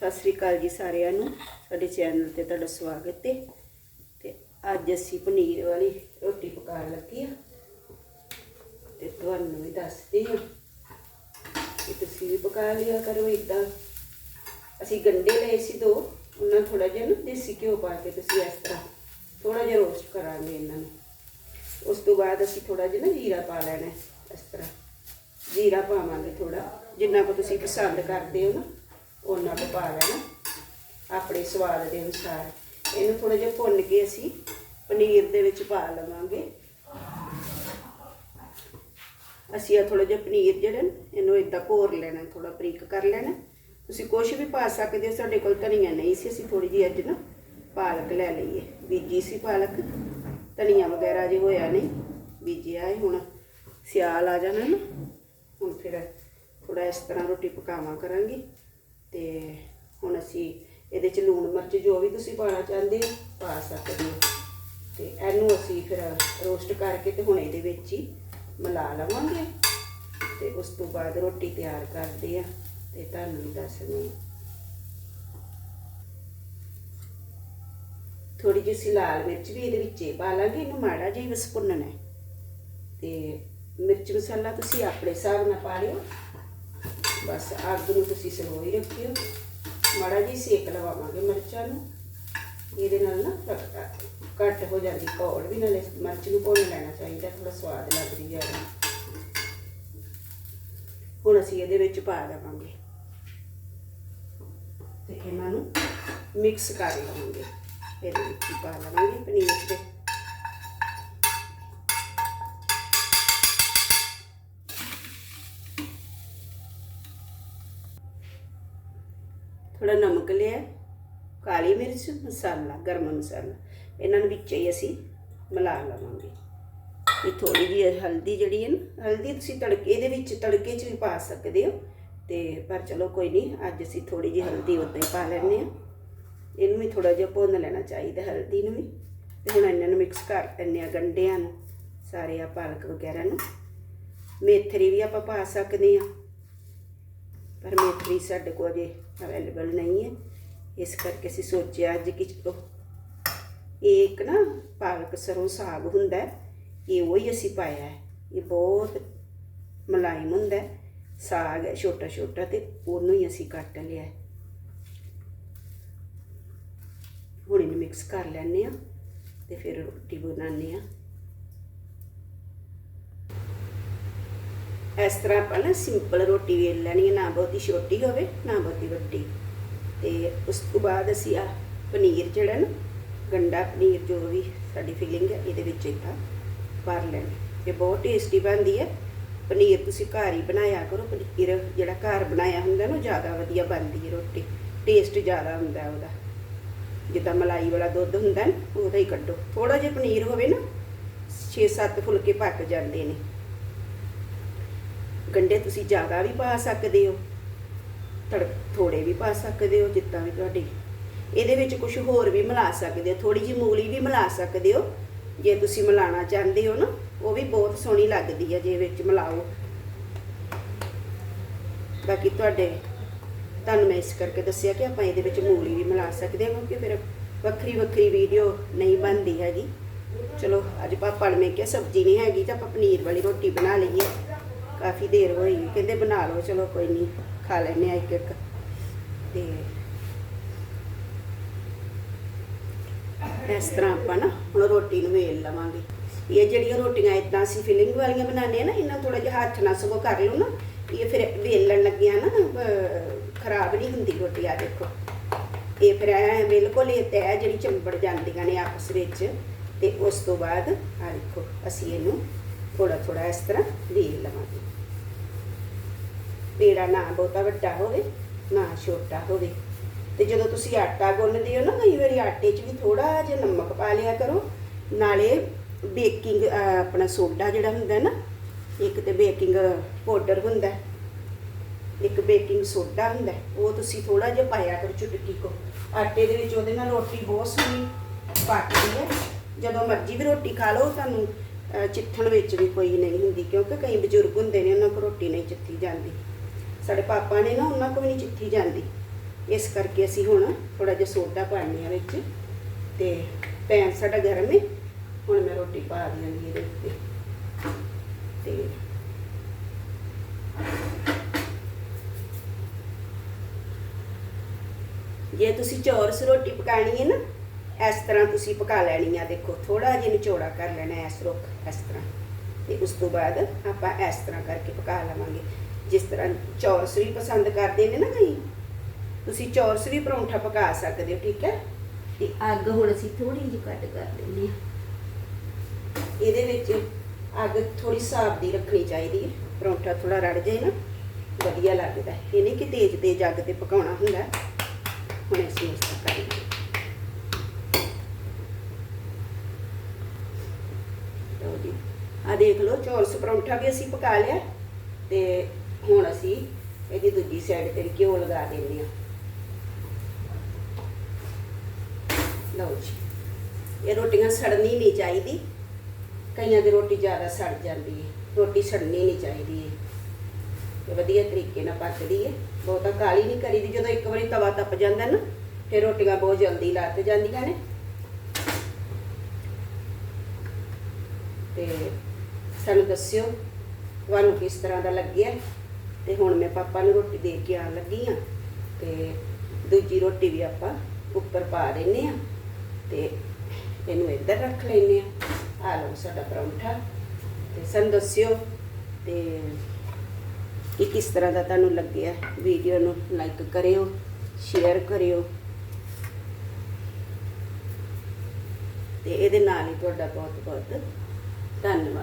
ਸਤਿ ਸ੍ਰੀ ਅਕਾਲ ਜੀ ਸਾਰਿਆਂ ਨੂੰ। ਸਾਡੇ ਚੈਨਲ ਤੇ ਤੁਹਾਡਾ ਸਵਾਗਤ ਹੈ ਤੇ ਅੱਜ ਅਸੀਂ ਪਨੀਰ ਵਾਲੀ ਰੋਟੀ ਪਕਾਉਣ ਲੱਗੇ ਆ। ਤੇ ਤੁਹਾਨੂੰ ਵੀ ਦੱਸਦੇ ਹਾਂ ਕਿ ਤੁਸੀਂ ਵੀ ਪਕਾ ਲਿਆ ਕਰੋ ਇਦਾਂ ਅਸੀਂ ਗੰਡੇ ਲਏ ਸੀ ਦੋ। ਉਹਨਾਂ ਥੋੜਾ ਜਿਹਾ ਨਾ ਦੇਸੀ ਘਿਓ ਪਾ ਕੇ ਤੁਸੀਂ ਇਸ ਤਰ੍ਹਾਂ ਥੋੜਾ ਜਿਹਾ ਰੋਸਟ ਕਰਾਂਗੇ ਇਹਨਾਂ ਨੂੰ। ਉਸ ਤੋਂ ਬਾਅਦ ਅਸੀਂ ਥੋੜਾ ਜਿਹਾ ਨਾ ਜੀਰਾ ਪਾ ਲੈਣਾ ਇਸ ਤਰ੍ਹਾਂ। ਜੀਰਾ ਪਾਵਾਂਗੇ ਥੋੜਾ ਜਿੰਨਾ ਕੁ ਤੁਸੀਂ ਪਸੰਦ ਕਰਦੇ ਹੋ ਨਾ। ਉਹਨਾਂ ਕੁ ਪਾ ਲੈਣਾ ਆਪਣੇ ਸਵਾਦ ਦੇ ਅਨੁਸਾਰ। ਇਹਨੂੰ ਥੋੜਾ ਜਿਹਾ ਭੁੰਨ ਕੇ ਅਸੀਂ ਪਨੀਰ ਦੇ ਵਿੱਚ ਪਾ ਲਵਾਂਗੇ। ਅਸੀਂ ਆ ਥੋੜਾ ਜਿਹਾ ਪਨੀਰ ਜਿਹੜਾ ਨਾ, ਇਹਨੂੰ ਇਦਾਂ ਭੋਰ ਲੈਣਾ ਥੋੜਾ ਬਰੀਕ ਕਰ ਲੈਣਾ। ਤੁਸੀਂ ਕੁਝ ਵੀ ਪਾ ਸਕਦੇ ਹੋ ਸਾਡੇ ਕੋਲ ਧਨੀਆ ਨਹੀਂ ਸੀ ਅਸੀਂ ਥੋੜੀ ਜਿਹੀ ਅੱਜ ਨਾ ਪਾਲਕ ਲੈ ਲਈਏ ਬੀਜੀ ਸੀ ਪਾਲਕ ਧਨੀਆ ਵਗੈਰਾ ਜੇ ਹੋਇਆ ਨਹੀਂ ਬੀਜਿਆ ਹੈ ਹੁਣ। ਸਿਆਲ ਆ ਜਾਣਾ ਨਾ ਹੁਣ ਫਿਰ ਥੋੜਾ ਇਸ ਤਰ੍ਹਾਂ ਰੋਟੀ ਪਕਾਵਾਂ ਕਰਾਂਗੇ। ਤੇ ਹੁਣ ਅਸੀਂ ਇਹਦੇ ਚ ਲੂਣ ਮਿਰਚ ਜੋ ਵੀ ਤੁਸੀਂ ਪਾਣਾ ਚਾਹੁੰਦੇ ਹੋ, ਪਾ ਸਕਦੇ ਹੋ। ਤੇ ਇਹਨੂੰ ਅਸੀਂ ਫਿਰ ਰੋਸਟ ਕਰਕੇ ਤੇ ਹੁਣ ਇਹਦੇ ਵਿੱਚ ਹੀ ਮਿਲਾ ਲਵਾਂਗੇ। ਤੇ ਉਸ ਤੋਂ ਬਾਅਦ ਰੋਟੀ ਤਿਆਰ ਕਰਦੇ ਆ ਤੇ ਤੁਹਾਨੂੰ ਵੀ ਦੱਸਣੀ ਥੋੜੀ ਜਿਹੀ ਸੀ ਲਾਲ ਮਿਰਚ ਵੀ ਇਹਦੇ ਵਿੱਚ ਪਾ ਲਾਂਗੇ, ਇਹਨੂੰ ਮਾੜਾ ਜਿਹਾ ਹੀ ਬਸ ਭੁੰਨਣਾ ਹੈ। ਤੇ ਮਿਰਚ ਮਸਾਲਾ ਤੁਸੀਂ ਆਪਣੇ ਹਿਸਾਬ ਨਾਲ ਪਾ ਲਿਓ। ਬਸ ਅੱਗ ਨੂੰ ਤੁਸੀਂ ਸਲੋ ਰੱਖਿਓ। ਮਾੜਾ ਜਿਹਾ ਸੇਕ ਲਵਾਵਾਂਗੇ ਮਿਰਚਾਂ ਨੂੰ। ਇਹਦੇ ਨਾਲ ਨਾ ਘੱਟ- ਹੋ ਜਾਂਦੀ ਕੌੜ ਵੀ, ਨਾਲੇ ਮਿਰਚ ਨੂੰ ਭੁੰਨ ਲੈਣਾ ਚਾਹੀਦਾ ਥੋੜਾ ਸਵਾਦ ਲੱਗਦੀ ਹੈ ਹੁਣ ਅਸੀਂ ਇਹਦੇ ਵਿੱਚ ਪਾ ਦੇਵਾਂਗੇ। ਤੇ ਇਹਨਾਂ ਨੂੰ ਮਿਕਸ ਕਰ ਲਵਾਂਗੇ। ਇਹਦੇ ਵਿੱਚ ਪਾ ਲਵਾਂਗੇ ਪਨੀਰ ਦੇ ਥੋੜਾ ਨਮਕ ਲਿਆ, ਕਾਲੀ ਮਿਰਚ, ਮਸਾਲਾ, ਗਰਮ ਮਸਾਲਾ। ਇਹਨਾਂ ਨੂੰ ਵਿੱਚ ਹੀ ਅਸੀਂ ਮਿਲਾ ਲਵਾਂਗੇ। ਇਹ ਥੋੜੀ ਜਿਹੀ ਹਲਦੀ ਜਿਹੜੀ ਹੈ ਨਾ, ਹਲਦੀ ਤੁਸੀਂ ਤੜਕੇ ਇਹਦੇ ਵਿੱਚ, ਤੜਕੇ 'ਚ ਵੀ ਪਾ ਸਕਦੇ ਹੋ। ਤੇ ਪਰ ਚਲੋ ਕੋਈ ਨਹੀਂ, ਅੱਜ ਅਸੀਂ ਥੋੜੀ ਜਿਹੀ ਹਲਦੀ ਉੱਦਾਂ ਹੀ ਪਾ ਲੈਂਦੇ ਆ ਇਹਨੂੰ ਵੀ ਥੋੜਾ ਜਿਹਾ ਭੁੰਨ ਲੈਣਾ ਚਾਹੀਦਾ ਹਲਦੀ ਨੂੰ ਵੀ। ਤੇ ਹੁਣ ਇਹਨਾਂ ਨੂੰ ਮਿਕਸ ਕਰ ਲੈਂਦੇ ਆ ਗੰਢਿਆਂ ਨੂੰ, ਸਾਰੇ ਆ ਪਾਲਕ ਵਗੈਰਾ ਨੂੰ। ਮੇਥਰੀ ਵੀ ਆਪਾਂ ਪਾ ਸਕਦੇ ਆ ਪਰ ਮੇਥਰੀ ਸਾਡੇ ਕੋਲ ਅਜੇ ਅਵੇਲੇਬਲ ਨਹੀਂ ਹੈ। ਇਸ ਕਰਕੇ ਅਸੀਂ ਸੋਚਿਆ ਅੱਜ ਕਿ ਚਲੋ ਇਹ ਇੱਕ ਨਾ ਪਾਲਕ ਸਰੋਂ ਸਾਗ ਹੁੰਦਾ ਇਹ ਉਹ ਹੀ ਅਸੀਂ ਪਾਇਆ ਹੈ। ਇਹ ਬਹੁਤ ਮਲਾਇਮ ਹੁੰਦਾ ਸਾਗ ਹੈ ਛੋਟਾ ਛੋਟਾ ਤੇ ਉਹਨੂੰ ਹੀ ਅਸੀਂ ਕੱਟ ਲਿਆ ਹੁਣ ਇਹਨੂੰ ਮਿਕਸ ਕਰ ਲੈਂਦੇ ਆ ਤੇ ਫਿਰ ਰੋਟੀ ਬਣਾਉਂਦੇ ਆ ਇਸ ਤਰ੍ਹਾਂ ਆਪਾਂ ਨਾ ਸਿੰਪਲ ਰੋਟੀ ਵੇਲ ਲੈਣੀ ਹੈ, ਨਾ ਬਹੁਤੀ ਛੋਟੀ ਹੋਵੇ, ਨਾ ਬਹੁਤੀ ਵੱਡੀ। ਤੇ ਉਸ ਤੋਂ ਬਾਅਦ ਅਸੀਂ ਆ ਪਨੀਰ ਜਿਹੜਾ ਨਾ, ਗੰਡਾ ਪਨੀਰ ਜੋ ਵੀ ਸਾਡੀ ਫੀਲਿੰਗ ਹੈ, ਇਹਦੇ ਵਿੱਚ ਇੱਦਾਂ ਭਰ ਲੈਣਾ। ਇਹ ਬਹੁਤ ਟੇਸਟੀ ਬਣਦੀ ਹੈ। ਪਨੀਰ ਤੁਸੀਂ ਘਰ ਹੀ ਬਣਾਇਆ ਕਰੋ, ਪਨੀਰ ਜਿਹੜਾ ਘਰ ਬਣਾਇਆ ਹੁੰਦਾ ਨਾ, ਉਹ ਜ਼ਿਆਦਾ ਵਧੀਆ ਬਣਦੀ ਹੈ ਰੋਟੀ। ਟੇਸਟ ਜ਼ਿਆਦਾ ਹੁੰਦਾ ਉਹਦਾ। ਜਿੱਦਾਂ ਮਲਾਈ ਵਾਲਾ ਦੁੱਧ ਹੁੰਦਾ ਨਾ, ਉਹਦਾ ਹੀ ਕੱਢੋ। ਥੋੜਾ ਜਿਹਾ ਪਨੀਰ ਹੋਵੇ ਨਾ 6-7 ਫੁਲਕੇ ਪੱਕ ਜਾਂਦੇ ਨੇ। ਗੰਡੇ ਤੁਸੀਂ ਜ਼ਿਆਦਾ ਵੀ ਪਾ ਸਕਦੇ ਹੋ, ਤੜ ਥੋੜੇ ਵੀ ਪਾ ਸਕਦੇ ਹੋ, ਜਿੱਦਾਂ ਵੀ ਤੁਹਾਡੀ। ਇਹਦੇ ਵਿੱਚ ਕੁਝ ਹੋਰ ਵੀ ਮਿਲਾ ਸਕਦੇ ਹੋ ਥੋੜੀ ਜਿਹੀ ਮੂਲੀ ਵੀ ਮਿਲਾ ਸਕਦੇ ਹੋ। ਜੇ ਤੁਸੀਂ ਮਿਲਾਣਾ ਚਾਹੁੰਦੇ ਹੋ ਨਾ, ਉਹ ਵੀ ਬਹੁਤ ਸੋਹਣੀ ਲੱਗਦੀ ਹੈ ਜੇ ਵਿੱਚ ਮਿਲਾਓ। ਬਾਕੀ ਤੁਹਾਡੇ, ਤੁਹਾਨੂੰ ਮੈਂ ਇਸ ਕਰਕੇ ਦੱਸਿਆ ਕਿ ਆਪਾਂ ਇਹਦੇ ਵਿੱਚ ਮੂਲੀ ਵੀ ਮਿਲਾ ਸਕਦੇ ਹਾਂ, ਕਿਉਂਕਿ ਫਿਰ ਵੱਖਰੀ ਵੱਖਰੀ ਵੀਡੀਓ ਨਹੀਂ ਬਣਦੀ ਹੈਗੀ। ਚਲੋ, ਅੱਜ ਪਾਪਾ ਨੇ ਮੈਂ ਕਿਹਾ ਸਬਜ਼ੀ ਨਹੀਂ ਹੈਗੀ ਤਾਂ ਆਪਾਂ ਪਨੀਰ ਵਾਲੀ ਰੋਟੀ ਬਣਾ ਲਈਏ। ਕਾਫੀ ਦੇਰ ਹੋਈ, ਕਹਿੰਦੇ ਬਣਾ ਲਓ, ਚਲੋ ਕੋਈ ਨਹੀਂ ਖਾ ਲੈਨੇ ਆ ਇੱਕ ਇੱਕ ਤੇ ਇਸ ਤਰ੍ਹਾਂ ਆਪਾਂ ਨਾ ਹੁਣ ਰੋਟੀ ਨੂੰ ਵੇਲ ਲਵਾਂਗੇ। ਇਹ ਜਿਹੜੀਆਂ ਰੋਟੀਆਂ ਇਦਾਂ ਅਸੀਂ ਫਿਲਿੰਗ ਵਾਲੀਆਂ ਬਣਾਉਂਦੇ ਆ ਨਾ, ਇਹਨਾਂ ਥੋੜਾ ਜਿਹਾ ਹੱਥ ਨਾਲ ਸਗੋਂ ਕਰ ਲਓ ਨਾ, ਇਹ ਫਿਰ ਵੇਲਣ ਲੱਗਿਆ ਨਾ ਖਰਾਬ ਨਹੀਂ ਹੁੰਦੀ ਰੋਟੀ ਆ ਦੇਖੋ। ਇਹ ਫਿਰ ਐ ਬਿਲਕੁਲ ਇਹ ਤੈ ਜਿਹੜੀ ਚੰਬੜ ਜਾਂਦੀਆਂ ਨੇ ਆਪਸ ਵਿੱਚ, ਤੇ ਉਸ ਤੋਂ ਬਾਅਦ ਆ ਦੇਖੋ, ਅਸੀਂ ਇਹਨੂੰ ਥੋੜਾ ਥੋੜਾ ਇਸ ਤਰ੍ਹਾਂ ਵੇਲ ਲਵਾਂਗੇ। ਪੇੜਾ ਨਾ ਬਹੁਤਾ ਵੱਡਾ ਹੋਵੇ, ਨਾ ਛੋਟਾ ਹੋਵੇ। ਤੇ ਜਦੋਂ ਤੁਸੀਂ ਆਟਾ ਗੁੰਨਦੇ ਹੋ ਨਾ, ਕਈ ਵਾਰੀ ਆਟੇ 'ਚ ਵੀ ਥੋੜਾ ਜਿਹਾ ਨਮਕ ਪਾ ਲਿਆ ਕਰੋ। ਨਾਲੇ ਬੇਕਿੰਗ ਆਪਣਾ ਸੋਡਾ ਜਿਹੜਾ ਹੁੰਦਾ ਨਾ, ਇੱਕ ਤੇ ਬੇਕਿੰਗ ਪਾਊਡਰ ਹੁੰਦਾ ਇੱਕ ਬੇਕਿੰਗ ਸੋਡਾ ਹੁੰਦਾ ਉਹ ਤੁਸੀਂ ਥੋੜਾ ਜਿਹਾ ਪਾਇਆ ਕਰੋ ਚੁਟਕੀ ਕੋ। ਆਟੇ ਦੇ ਵਿੱਚ ਉਹਦੇ ਨਾਲ ਰੋਟੀ ਬਹੁਤ ਸੋਹਣੀ ਪੱਕਦੀ ਹੈ। ਜਦੋਂ ਮਰਜ਼ੀ ਵੀ ਰੋਟੀ ਖਾ ਲਓ, ਤੁਹਾਨੂੰ ਚਿੱਥਣ ਵਿੱਚ ਵੀ ਕੋਈ ਨਹੀਂ ਹੁੰਦੀ, ਕਿਉਂਕਿ ਕਈ ਬਜ਼ੁਰਗ ਹੁੰਦੇ ਨੇ, ਉਹਨਾਂ ਕੋਲ ਰੋਟੀ ਨਹੀਂ ਚਿੱਥੀ ਜਾਂਦੀ। ਸਾਡੇ ਪਾਪਾ ਨੇ ਨਾ ਉਹਨਾਂ ਕੋਲ ਵੀ ਨਹੀਂ ਚਿੱਥੀ ਜਾਂਦੀ। ਇਸ ਕਰਕੇ ਅਸੀਂ ਹੁਣ ਥੋੜਾ ਜਿਹਾ ਸੋਡਾ ਪਾਣੀ ਆ ਵਿੱਚ ਤੇ ਪੈਨ ਸਾਡਾ ਗਰਮ ਹੈ ਹੁਣ ਮੈਂ ਰੋਟੀ ਪਾ ਦਿਆਂਗੀ ਇਹਦੇ ਉੱਤੇ। ਤੇ ਜੇ ਤੁਸੀਂ ਚੌਰਸ ਰੋਟੀ ਪਕਾਣੀ ਹੈ ਨਾ ਇਸ ਤਰ੍ਹਾਂ ਤੁਸੀਂ ਪਕਾ ਲੈਣੀ ਆ ਦੇਖੋ ਥੋੜਾ ਜਿਹਾ ਨਿਚੋੜਾ ਕਰ ਲੈਣਾ ਇਸ ਰੁੱਖ ਇਸ ਤਰ੍ਹਾਂ। ਤੇ ਉਸ ਤੋਂ ਬਾਅਦ ਆਪਾਂ ਇਸ ਤਰ੍ਹਾਂ ਕਰਕੇ ਪਕਾ ਲਵਾਂਗੇ। ਜਿਸ ਤਰ੍ਹਾਂ ਚੌਰਸ ਵੀ ਪਸੰਦ ਕਰਦੇ ਨੇ ਨਾ ਕਈ ਤੁਸੀਂ ਚੌਰਸ ਵੀ ਪਰੌਂਠਾ ਪਕਾ ਸਕਦੇ ਹੋ ਠੀਕ ਹੈ? ਤੇ ਅੱਗ ਹੁਣ ਅਸੀਂ ਥੋੜੀ ਜਿਹੀ ਘੱਟ ਕਰ ਲੈਂਦੇ ਹਾਂ। ਇਹਦੇ ਵਿੱਚ ਅੱਗ ਥੋੜੀ ਸਾਫ਼ ਦੀ ਰੱਖਣੀ ਚਾਹੀਦੀ ਹੈ। ਪਰੌਂਠਾ ਥੋੜਾ ਰੜ ਜਾਏ ਨਾ ਵਧੀਆ ਲੱਗਦਾ। ਇਹ ਨਹੀਂ ਕਿ ਤੇਜ਼ ਤੇਜ਼ ਅੱਗ ਤੇ ਪਕਾਉਣਾ ਹੁੰਦਾ। ਹੁਣ ਅਸੀਂ ਇਸ ਤਰ੍ਹਾਂ ਕਰਾਂਗੇ ਲਓ ਜੀ ਆ ਦੇਖ ਲਓ ਚੌਰਸ ਪਰੌਂਠਾ ਵੀ ਅਸੀਂ ਪਕਾ ਲਿਆ ਤੇ ਹੁਣ ਅਸੀਂ ਇਹਦੀ ਦੂਜੀ ਸਾਈਡ ਤੇ ਘਿਓ ਲਗਾ ਦਿੰਦੇ ਹਾਂ। ਲਓ ਜੀ, ਇਹ ਰੋਟੀਆਂ ਸੜਨੀ ਨਹੀਂ ਚਾਹੀਦੀ। ਕਈਆਂ ਦੀ ਰੋਟੀ ਜ਼ਿਆਦਾ ਸੜ ਜਾਂਦੀ ਹੈ, ਰੋਟੀ ਸੜਨੀ ਨਹੀਂ ਚਾਹੀਦੀ ਹੈ ਤੇ ਵਧੀਆ ਤਰੀਕੇ ਨਾਲ ਪੱਕਦੀ ਹੈ। ਬਹੁਤਾ ਕਾਲੀ ਨਹੀਂ ਕਰੀਦੀ, ਜਦੋਂ ਇੱਕ ਵਾਰੀ ਤਵਾ ਤਪ ਜਾਂਦਾ ਨਾ, ਫਿਰ ਰੋਟੀਆਂ ਬਹੁਤ ਜਲਦੀ ਲੱਤ ਜਾਂਦੀਆਂ ਨੇ। ਤੇ ਸਾਨੂੰ ਦੱਸਿਓ, ਤੁਹਾਨੂੰ ਕਿਸ ਤਰ੍ਹਾਂ ਦਾ ਲੱਗਿਆ? ਤੇ ਹੁਣ ਮੈਂ ਪਾਪਾ ਨੂੰ ਰੋਟੀ ਦੇ ਕੇ ਆਣ ਲੱਗੀ ਆ ਤੇ ਦੂਜੀ ਰੋਟੀ ਵੀ ਆਪਾਂ ਉੱਪਰ ਪਾ ਦਿੰਨੇ ਆ ਤੇ ਇਹਨੂੰ ਇੱਧਰ ਰੱਖ ਲੈਨੇ ਆ ਆ ਲਓ ਸਾਡਾ ਪਰੌਂਠਾ ਤੇ ਸਾਨੂੰ ਦੱਸਿਓ ਤੇ ਕਿ ਕਿਸ ਤਰ੍ਹਾਂ ਦਾ ਤੁਹਾਨੂੰ ਲੱਗਿਆ? ਵੀਡੀਓ ਨੂੰ ਲਾਈਕ ਕਰਿਓ ਸ਼ੇਅਰ ਕਰਿਓ। ਤੇ ਇਹਦੇ ਨਾਲ ਹੀ ਤੁਹਾਡਾ ਬਹੁਤ ਬਹੁਤ 干什么